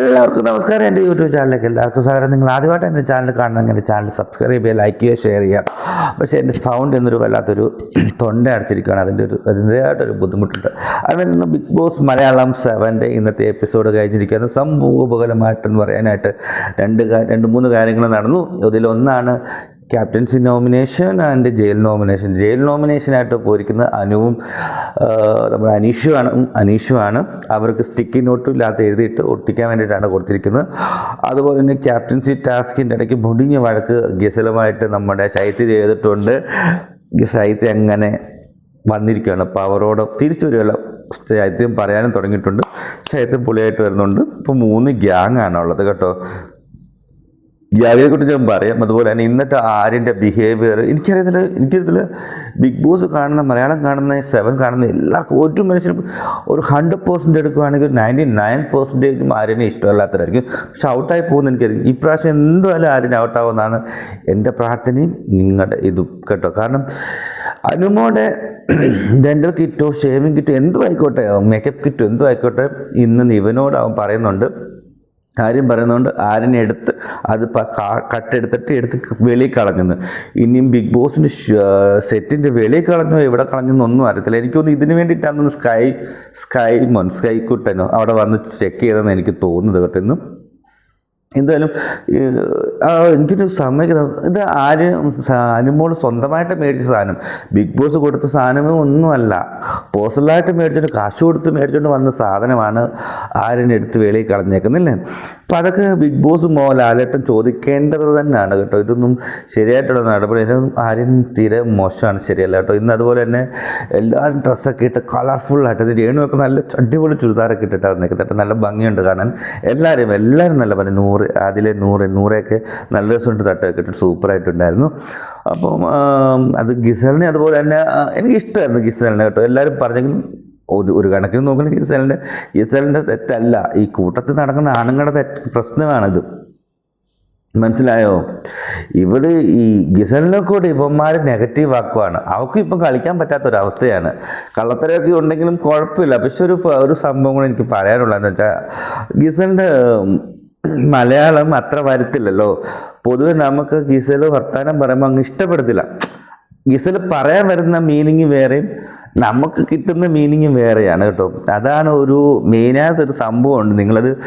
എല്ലാവർക്കും നമസ്കാരം. എന്റെ യൂട്യൂബ് ചാനലിലേക്ക് എല്ലാവർക്കും സ്വാഗതം. നിങ്ങൾ ആദ്യമായിട്ട് എന്റെ ചാനൽ കാണണമെങ്കിൽ എന്റെ ചാനൽ സബ്സ്ക്രൈബ് ചെയ്യുക ലൈക്ക് ചെയ്യുക ഷെയർ ചെയ്യുക. പക്ഷേ എന്റെ സൗണ്ട് എന്നൊരു വല്ലാത്തൊരു തൊണ്ട അടച്ചിരിക്കുകയാണ്. അതിന്റെ ഒരു അതിന്റെതായിട്ടൊരു ബുദ്ധിമുട്ടുണ്ട്. അതിൽ നിന്ന് ബിഗ് ബോസ് മലയാളം സെവന്റെ ഇന്നത്തെ എപ്പിസോഡ് കഴിഞ്ഞിരിക്കുകയാണ് സംഭവോപകരമായിട്ടെന്ന് പറയാനായിട്ട് രണ്ട് രണ്ട് മൂന്ന് കാര്യങ്ങൾ നടന്നു. ഇതിലൊന്നാണ് captaincy nomination and jail nomination. Jail നോമിനേഷനായിട്ട് പോയിരിക്കുന്നത് അനുവും നമ്മുടെ അനീഷുമാണ് അനീഷുമാണ് അവർക്ക് സ്റ്റിക്കി നോട്ടും ഇല്ലാത്ത എഴുതിയിട്ട് ഒട്ടിക്കാൻ വേണ്ടിയിട്ടാണ് കൊടുത്തിരിക്കുന്നത്. അതുപോലെ തന്നെ ക്യാപ്റ്റൻസി ടാസ്കിന്റെ ഇടയ്ക്ക് മുടിഞ്ഞ വഴക്ക് ഗസലുമായിട്ട് നമ്മുടെ ശൈത്യ ചെയ്തിട്ടുണ്ട്. ശൈത്യ അങ്ങനെ വന്നിരിക്കുകയാണ്. അപ്പോൾ അവരോട് തിരിച്ചു വരികയല്ല ശൈത്യം പറയാനും തുടങ്ങിയിട്ടുണ്ട്. ശൈത്യം പുളിയായിട്ട് വരുന്നുണ്ട്. ഇപ്പോൾ മൂന്ന് ഗ്യാങ് ആണുള്ളത് കേട്ടോ. കൊണ്ട് ഞാൻ പറയാം. അതുപോലെ തന്നെ ഇന്നത്തെ ആര്യന്റെ ബിഹേവിയർ എനിക്കറിയത്തില്ല എനിക്കറിയത്തില്ല. ബിഗ് ബോസ് കാണുന്ന മലയാളം കാണുന്ന സെവൻ കാണുന്ന എല്ലാവർക്കും ഒരു മനുഷ്യനും ഒരു ഹൺഡ്രഡ് പേഴ്സന്റ് എടുക്കുകയാണെങ്കിൽ നയന്റി നയൻ പെർസെന്റേജും ആര്യനെ ഇഷ്ടമല്ലാത്തവരായിരിക്കും. പക്ഷെ ഔട്ടായി പോകുന്ന എനിക്കറിയാം. ഇപ്രാവശ്യം എന്തായാലും ആര്യൻ ഔട്ടാവുമെന്നാണ് എന്റെ പ്രാർത്ഥനയും നിങ്ങളുടെ ഇതും കേട്ടോ. കാരണം അനുമോടെ ഡെന്റൽ കിറ്റോ ഷേവിങ് കിറ്റോ എന്തും ആയിക്കോട്ടെ മേക്കപ്പ് കിറ്റോ എന്തും ആയിക്കോട്ടെ ഇന്ന് ഇവനോട് അവൻ പറയുന്നുണ്ട് കാര്യം പറയുന്നതുകൊണ്ട് ആരിനെ എടുത്ത് അത് കട്ടെടുത്തിട്ട് എടുത്ത് വെളിയിൽ കളഞ്ഞെന്ന്. ഇനിയും ബിഗ് ബോസിന്റെ സെറ്റിന്റെ വെളി കളഞ്ഞോ എവിടെ കളഞ്ഞെന്നൊന്നും അറിയത്തില്ല. എനിക്കൊന്ന് ഇതിന് വേണ്ടിയിട്ടാണ് സ്കൈ സ്കൈ മോൻ സ്കൈ കുട്ടനോ അവിടെ വന്ന് ചെക്ക് ചെയ്തെന്ന് എനിക്ക് തോന്നുന്നത് കേട്ടോ ഇന്നും. എന്തായാലും എനിക്കൊരു സമ്മതിക്കുന്നത് ഇത് ആര് അനുമോൾ സ്വന്തമായിട്ട് മേടിച്ച സാധനം. ബിഗ് ബോസ് കൊടുത്ത സാധനമേ ഒന്നുമല്ല. പേഴ്സണലായിട്ട് മേടിച്ചിട്ട് കാശ് കൊടുത്ത് മേടിച്ചുകൊണ്ട് വന്ന സാധനമാണ് ആര്യനെടുത്ത് വെളിയിൽ കളഞ്ഞേക്കുന്നില്ലേ അപ്പം അതൊക്കെ ബിഗ് ബോസ് മോ ലാലേട്ടൻ ചോദിക്കേണ്ടത് തന്നെയാണ് കേട്ടോ. ഇതൊന്നും ശരിയായിട്ടുള്ള നടപടി. ഇതൊന്നും ആര്യൻ തീരെ മോശമാണ് ശരിയല്ല കേട്ടോ. ഇന്ന് അതുപോലെ തന്നെ എല്ലാവരും ഡ്രസ്സൊക്കെ ഇട്ട് കളർഫുള്ളായിട്ട് ഇത് രേണുവൊക്കെ നല്ല അടിപൊളി ചുരിദാറൊക്കെ ഇട്ടിട്ടാണ് നിൽക്കുന്നത് നല്ല ഭംഗിയുണ്ട് കാണാൻ. എല്ലാവരും എല്ലാവരും നല്ല പറഞ്ഞു നൂറ് അതിലെ നൂറ് നൂറൊക്കെ നല്ല രസമുണ്ട് തട്ടൊക്കെ ഇട്ടിട്ട് സൂപ്പറായിട്ടുണ്ടായിരുന്നു. അപ്പം അത് ഗിസലിനെ അതുപോലെ തന്നെ എനിക്കിഷ്ടമായിരുന്നു ഗിസലിനെ കേട്ടോ. എല്ലാവരും പറഞ്ഞെങ്കിലും ഒരു ഒരു കണക്കിന് നോക്കണമെങ്കിൽ ഗിസലിന്റെ ഗിസലിന്റെ തെറ്റല്ല. ഈ കൂട്ടത്തിൽ നടക്കുന്ന ആണുങ്ങളുടെ തെറ്റ് പ്രശ്നമാണിത്. മനസ്സിലായോ? ഇവർ ഈ ഗസലിനെ കൂടെ ഇവന്മാർ നെഗറ്റീവ് ആക്കുവാണ്. അവർക്ക് ഇപ്പം കളിക്കാൻ പറ്റാത്തൊരവസ്ഥയാണ്. കള്ളത്തരമൊക്കെ ഉണ്ടെങ്കിലും കുഴപ്പമില്ല. പക്ഷെ ഒരു ഒരു സംഭവം കൂടെ എനിക്ക് പറയാനുള്ളതെന്ന് വെച്ചാൽ ഗസലിന്റെ മലയാളം അത്ര വരത്തില്ലല്ലോ. പൊതുവെ നമുക്ക് ഗിസൽ വർത്താനം പറയുമ്പോൾ അങ്ങ് ഇഷ്ടപ്പെടത്തില്ല. ഗിസൽ പറയാൻ വരുന്ന മീനിങ് വേറെയും നമുക്ക് കിട്ടുന്ന മീനിങ് വേറെയാണ് കേട്ടോ. അതാണ് ഒരു മെയിനായിട്ടൊരു സംഭവമുണ്ട്. നിങ്ങളത്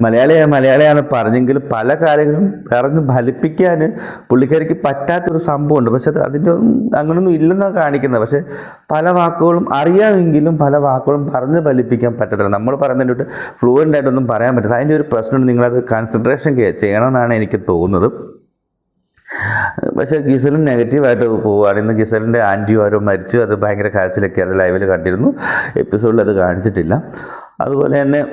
മലയാളിയാണ് മലയാളിയാണ് പറഞ്ഞെങ്കിൽ പല കാര്യങ്ങളും പറഞ്ഞ് ഫലിപ്പിക്കാൻ പുള്ളിക്കാരിക്ക് പറ്റാത്തൊരു സംഭവമുണ്ട്. പക്ഷെ അത് അതിന്റെ അങ്ങനൊന്നും ഇല്ലെന്നാണ് കാണിക്കുന്നത്. പക്ഷെ പല വാക്കുകളും അറിയാമെങ്കിലും പല വാക്കുകളും പറഞ്ഞ് ഫലിപ്പിക്കാൻ പറ്റത്തില്ല. നമ്മൾ പറയുന്നതിന്റെ ഫ്ലുവന്റ് ആയിട്ടൊന്നും പറയാൻ പറ്റില്ല അതിന്റെ ഒരു പ്രശ്നം നിങ്ങളത് കൺസിഡറേഷൻ ചെയ്യണമെന്നാണ് എനിക്ക് തോന്നുന്നത്. പക്ഷേ ഗിസലും നെഗറ്റീവായിട്ട് പോവുകയാണ്. ഇന്ന് ഗിസലിന്റെ ആന്റി ആരോ മരിച്ചു. അത് ഭയങ്കര കരച്ചിലൊക്കെയാണ്. ലൈവിൽ കണ്ടിരുന്നു. എപ്പിസോഡിൽ അത് കാണിച്ചിട്ടില്ല. അതുപോലെ തന്നെ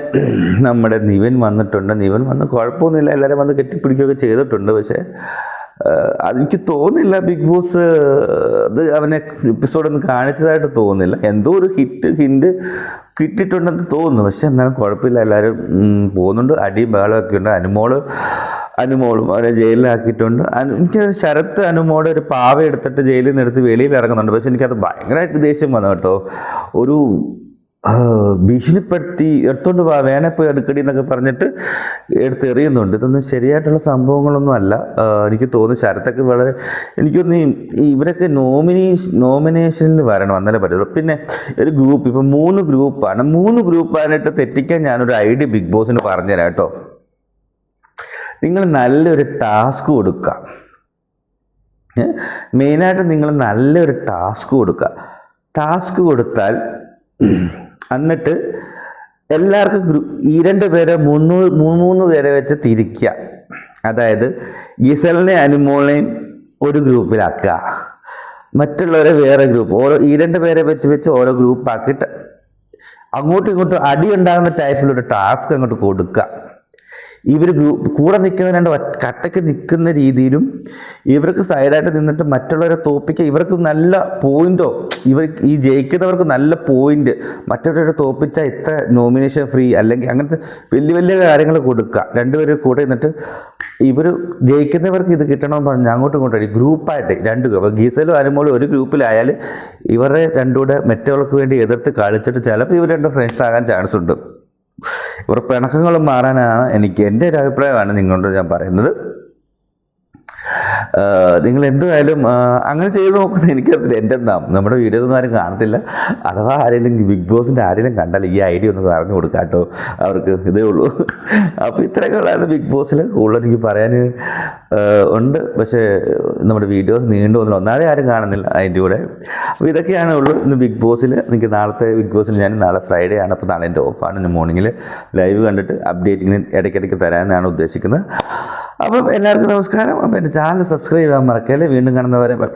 നമ്മുടെ നിവിൻ വന്നിട്ടുണ്ട്. നിവിൻ വന്ന് കുഴപ്പമൊന്നുമില്ല. എല്ലാവരും വന്ന് കെട്ടിപ്പിടിക്കുകയൊക്കെ ചെയ്തിട്ടുണ്ട്. പക്ഷേ അതെനിക്ക് തോന്നുന്നില്ല ബിഗ് ബോസ് അത് അവനെ എപ്പിസോഡൊന്നും കാണിച്ചതായിട്ട് തോന്നുന്നില്ല. എന്തോ ഒരു ഹിറ്റ് ഹിൻഡ് കിട്ടിയിട്ടുണ്ടെന്ന് തോന്നുന്നു. പക്ഷെ എന്നാലും കുഴപ്പമില്ല. എല്ലാവരും പോകുന്നുണ്ട്. അടിയും ബഹളമൊക്കെ ഉണ്ട്. അനുമോൾ അനുമോളും അവരെ ജയിലിലാക്കിയിട്ടുണ്ട്. എനിക്ക് ശരത്ത് അനുമോടെ ഒരു പാവ എടുത്തിട്ട് ജയിലിൽ നിന്ന് എടുത്ത് വെളിയിൽ ഇറങ്ങുന്നുണ്ട്. പക്ഷെ എനിക്കത് ഭയങ്കരമായിട്ട് ദേഷ്യം വന്നു കേട്ടോ. ഒരു ഭീഷണിപ്പെടുത്തി എടുത്തോണ്ട് പോവാ വേനെ പോയി എടുക്കടി എന്നൊക്കെ പറഞ്ഞിട്ട് എടുത്ത് എറിയുന്നുണ്ട്. ഇതൊന്നും ശരിയായിട്ടുള്ള സംഭവങ്ങളൊന്നും അല്ല. എനിക്ക് തോന്നുന്നു ശരത്തൊക്കെ വളരെ എനിക്കൊന്ന് ഇവരൊക്കെ നോമിനേഷൻ നോമിനേഷനിൽ വരണം അന്നേരം പറ്റുള്ളൂ പിന്നെ ഒരു ഗ്രൂപ്പ് ഇപ്പം മൂന്ന് ഗ്രൂപ്പാണ്. മൂന്ന് ഗ്രൂപ്പായിട്ട് തെറ്റിക്കാൻ ഞാനൊരു ഐഡിയ ബിഗ് ബോസിന് പറഞ്ഞുതരാം കേട്ടോ. നിങ്ങൾ നല്ലൊരു ടാസ്ക് കൊടുക്കുക? മെയിനായിട്ട് നിങ്ങൾ നല്ലൊരു ടാസ്ക് കൊടുക്കുക. ടാസ്ക് കൊടുത്താൽ എന്നിട്ട് എല്ലാവർക്കും ഈ രണ്ട് പേരെ മൂന്ന് മൂന്ന് പേരെ വെച്ച് തിരിക്കുക. അതായത് ഗിസലിനെ അനുമോളെയും ഒരു ഗ്രൂപ്പിലാക്കുക. മറ്റുള്ളവരെ വേറെ ഗ്രൂപ്പ്. ഓരോ ഈ രണ്ട് പേരെ വെച്ച് വെച്ച് ഓരോ ഗ്രൂപ്പ് ആക്കിയിട്ട് അങ്ങോട്ടും ഇങ്ങോട്ടും അടി ഉണ്ടാകുന്ന ടൈപ്പിലൊരു ടാസ്ക് അങ്ങോട്ട് കൊടുക്കുക. ഇവർ കൂടെ നിൽക്കുന്നവരാണ്ട് കട്ടയ്ക്ക് നിൽക്കുന്ന രീതിയിലും ഇവർക്ക് സൈഡായിട്ട് നിന്നിട്ട് മറ്റുള്ളവരെ തോപ്പിക്കുക ഇവർക്ക് നല്ല പോയിന്റോ ഇവർ ഈ ജയിക്കുന്നവർക്ക് നല്ല പോയിന്റ് മറ്റുള്ളവരെ തോപ്പിച്ചാൽ ഇത്ര നോമിനേഷൻ ഫ്രീ അല്ലെങ്കിൽ അങ്ങനത്തെ വലിയ വലിയ കാര്യങ്ങൾ കൊടുക്കുക. രണ്ടുപേരും കൂടെ നിന്നിട്ട് ഇവർ ജയിക്കുന്നവർക്ക് ഇത് കിട്ടണമെന്ന് പറഞ്ഞ് അങ്ങോട്ടും ഇങ്ങോട്ടും ഗ്രൂപ്പായിട്ട് രണ്ട് ഗ്രൂപ്പ് ഗീസലും അനുമോളും ഒരു ഗ്രൂപ്പിലായാൽ ഇവരുടെ രണ്ടുകൂടെ മറ്റവർക്ക് വേണ്ടി എതിർത്ത് കളിച്ചിട്ട് ചിലപ്പോൾ ഇവർ രണ്ട് ഫ്രണ്ട്സ് ആകാൻ ചാൻസ് ഉണ്ട്. ഇവരുടെ പിണക്കങ്ങളും മാറാനാണ് എനിക്ക് എന്റെ ഒരു അഭിപ്രായമാണ് നിങ്ങളോട് ഞാൻ പറയുന്നത്. നിങ്ങൾ എന്തായാലും അങ്ങനെ ചെയ്ത് നോക്കുന്നത് എനിക്കറിയില്ല എന്റെ നാം നമ്മുടെ വീഡിയോ ഒന്നും ആരും കാണത്തില്ല. അഥവാ ആരെങ്കിലും ബിഗ് ബോസിന്റെ ആരെങ്കിലും കണ്ടാൽ ഈ ഐഡിയ ഒന്ന് പറഞ്ഞു കൊടുക്കാം കേട്ടോ. അവർക്ക് ഇതേ ഉള്ളൂ. അപ്പോൾ ഇത്രയൊക്കെ ഉള്ളതാണ് ബിഗ് ബോസിൽ കൂടുതൽ എനിക്ക് പറയാൻ ഉണ്ട്. പക്ഷേ നമ്മുടെ വീഡിയോസ് നീണ്ടു വന്നില്ല. ഒന്നാമതെ ആരും കാണുന്നില്ല അതിന്റെ കൂടെ. അപ്പോൾ ഇതൊക്കെയാണ് ഉള്ളൂ ഇന്ന് ബിഗ് ബോസിൽ എനിക്ക് നാളത്തെ ബിഗ് ബോസിൽ ഞാൻ നാളെ ഫ്രൈഡേ ആണ്. അപ്പോൾ നാളെ എന്റെ ഓഫാണ് ഇന്ന് മോർണിംഗിൽ ലൈവ് കണ്ടിട്ട് അപ്ഡേറ്റിങ്ങിന് ഇടയ്ക്കിടയ്ക്ക് തരാമെന്നാണ് ഉദ്ദേശിക്കുന്നത്. അപ്പം എല്ലാവർക്കും നമസ്കാരം. അപ്പം എന്റെ ചാനൽ സബ്സ്ക്രൈബ് ചെയ്യാൻ മറക്കല്ലേ. വീണ്ടും കാണുന്നവരെ ബൈ